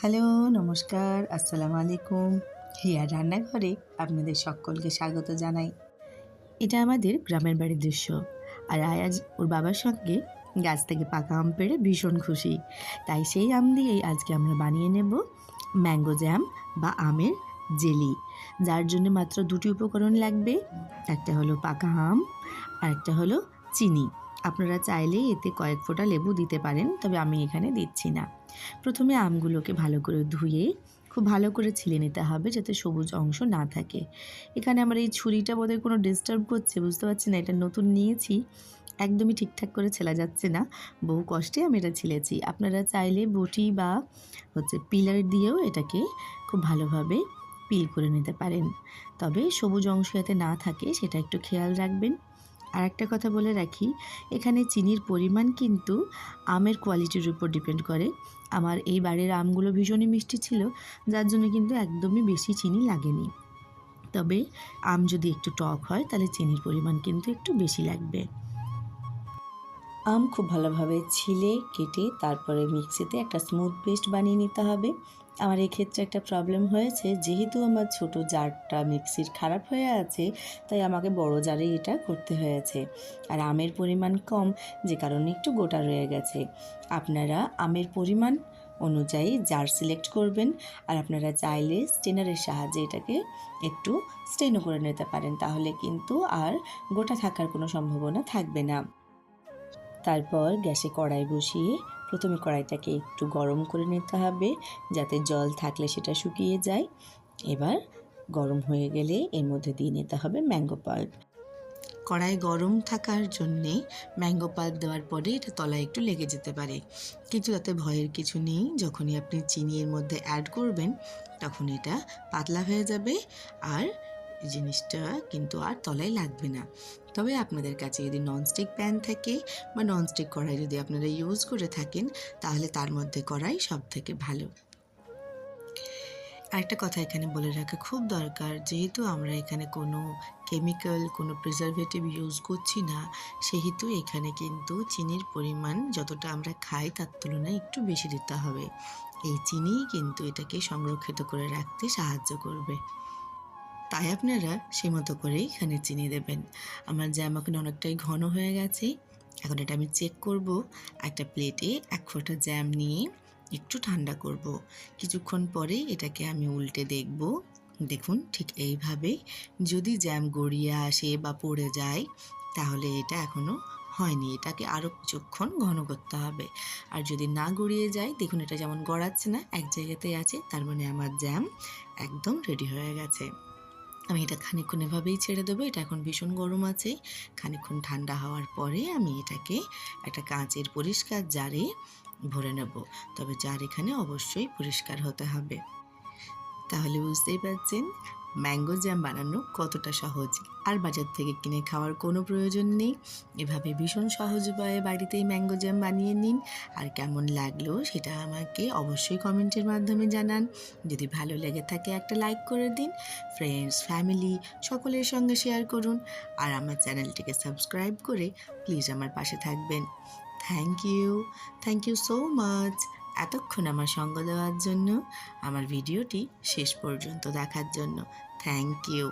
Hello, নমস্কার, আসসালামু আলাইকুম। হিয়ার রান্নাঘরে আপনাদের সকলকে স্বাগত জানাই। এটা আমাদের গ্রামের বাড়ির দৃশ্য। আর আয়াজ ওর বাবার সঙ্গে গাছ থেকে পাকা আম পেড়ে ভীষণ খুশি। তাই সেই আম দিয়েই আজকে আমরা বানিয়ে নেব ম্যাঙ্গো জ্যাম বা আমের জেলি। যার জন্য মাত্র দুটি উপকরণ লাগবে। একটা হলো পাকা আম, আর একটা হলো চিনি। আপনারা চাইলে এতে কয়েক ফোঁটা লেবু দিতে পারেন, তবে আমি এখানে দিচ্ছি না। প্রথমে আমগুলোকে ভালো করে ধুয়ে খুব ভালো করে ছিলে নিতে হবে যাতে সবুজ অংশ না থাকে। এখানে আমার এই ছুরিটা বোধহয় কোনো ডিস্টার্ব করছে, বুঝতে পারছি না, এটা নতুন নিয়েছি, একদমই ঠিকঠাক করে ছেলা যাচ্ছে না। বহু কষ্টে আমি এটা ছিলেছি। আপনারা চাইলে বটি বা হচ্ছে পিলার দিয়েও এটাকে খুব ভালোভাবে পিল করে নিতে পারেন। তবে সবুজ অংশ যাতে না থাকে, সেটা একটু খেয়াল রাখবেন। আর একটা কথা বলে রাখি, এখানে চিনির পরিমাণ কিন্তু আমের কোয়ালিটির উপর ডিপেন্ড করে। আমার এই বাড়ির আমগুলো ভীষণই মিষ্টি ছিল, যার জন্য কিন্তু একদমই বেশি চিনি লাগেনি। তবে আম যদি একটু টক হয়, তাহলে চিনির পরিমাণ কিন্তু একটু বেশি লাগবে। আম খুব ভালোভাবে ছিলে, কেটে তারপরে মিক্সিতে একটা স্মুথ পেস্ট বানিয়ে নিতে হবে। আমার এক্ষেত্রে একটা প্রবলেম হয়েছে, যেহেতু আমার ছোট জারটা মিক্সির খারাপ হয়ে আছে, তাই আমাকে বড় জারে এটা করতে হয়েছে। আর আমের পরিমাণ কম, যে কারণে একটু গোটা রয়ে গেছে। আপনারা আমের পরিমাণ অনুযায়ী জার সিলেক্ট করবেন, আর আপনারা চাইলে স্টেনারের সাহায্যে এটাকে একটু স্টেনও করে নিতে পারেন, তাহলে কিন্তু আর গোটা থাকার কোনো সম্ভাবনা থাকবে না। তারপর গ্যাসে কড়াই বসিয়ে প্রথমে কড়াইটাকে একটু গরম করে নিতে হবে যাতে জল থাকলে সেটা শুকিয়ে যায়। এবার গরম হয়ে গেলে এর মধ্যে দিয়ে নিতে হবে ম্যাঙ্গো পাল্প। কড়াই গরম থাকার জন্যে ম্যাঙ্গো পাল্প দেওয়ার পরে এটা তলায় একটু লেগে যেতে পারে। কিন্তু তাতে ভয়ের কিছু নেই। যখনই আপনি চিনি এর মধ্যে অ্যাড করবেন, তখন এটা পাতলা হয়ে যাবে। আর জিনিসটা কিন্তু আর তলায় লাগবে না। তবে আপনাদের কাছে যদি ননস্টিক প্যান থাকে বা ননস্টিক কড়াই যদি আপনারা ইউজ করে থাকেন, তাহলে তার মধ্যে কড়াই সব থেকে ভালো। আরেকটা কথা এখানে বলে রাখা খুব দরকার, যেহেতু আমরা এখানে কোনো কেমিক্যাল কোনো প্রিজারভেটিভ ইউজ করছি না, সেহেতু এখানে কিন্তু চিনির পরিমাণ যতটা আমরা খাই তার তুলনায় একটু বেশি দিতে হবে। এই চিনি কিন্তু এটাকে সংরক্ষিত করে রাখতে সাহায্য করবে। তাই আপনারা সেই মতো করেই এখানে চিনি দেবেন। আমার জ্যাম এখন অনেকটাই ঘন হয়ে গেছে। এখন এটা আমি চেক করব। একটা প্লেটে এক ফোঁটা জ্যাম নিয়ে একটু ঠান্ডা করব। কিছুক্ষণ পরে এটাকে আমি উল্টে দেখব। দেখুন ঠিক এইভাবে যদি জ্যাম গড়িয়ে আসে বা পড়ে যায়, তাহলে এটা এখনও হয়নি। এটাকে আরও কিছুক্ষণ ঘন করতে হবে। আর যদি না গড়িয়ে যায়, দেখুন এটা যেমন গড়াচ্ছে না, এক জায়গাতেই আছে, তার মানে আমার জ্যাম একদম রেডি হয়ে গেছে। আমি এটা খানিক্ষণ এভাবেই ছেড়ে দেবো। এটা এখন ভীষণ গরম আছে। খানিক্ষণ ঠান্ডা হওয়ার পরে আমি এটাকে একটা কাঁচের পরিষ্কার জারে ভরে নেব। তবে জার এখানে অবশ্যই পরিষ্কার হতে হবে। তাহলে বুঝতেই পারছেন ম্যাঙ্গো জ্যাম বানানো কতটা সহজ? আর বাজার থেকে কিনে খাওয়ার কোনো প্রয়োজন নেই? এভাবে ভীষণ সহজ উপায়ে বাড়িতেই ম্যাঙ্গো জ্যাম বানিয়ে নিন। আর কেমন লাগল সেটা আমাকে অবশ্যই কমেন্টের মাধ্যমে জানান। যদি ভালো লেগে থাকে একটা লাইক করে দিন। ফ্রেন্ডস ফ্যামিলি সকলের সঙ্গে শেয়ার করুন। আর আমার চ্যানেলটিকে সাবস্ক্রাইব করে প্লিজ আমার পাশে থাকবেন। Thank you thank you so much এতক্ষণ আমার সঙ্গ দেওয়ার জন্য আমার ভিডিওটি শেষ পর্যন্ত দেখার জন্য। Thank you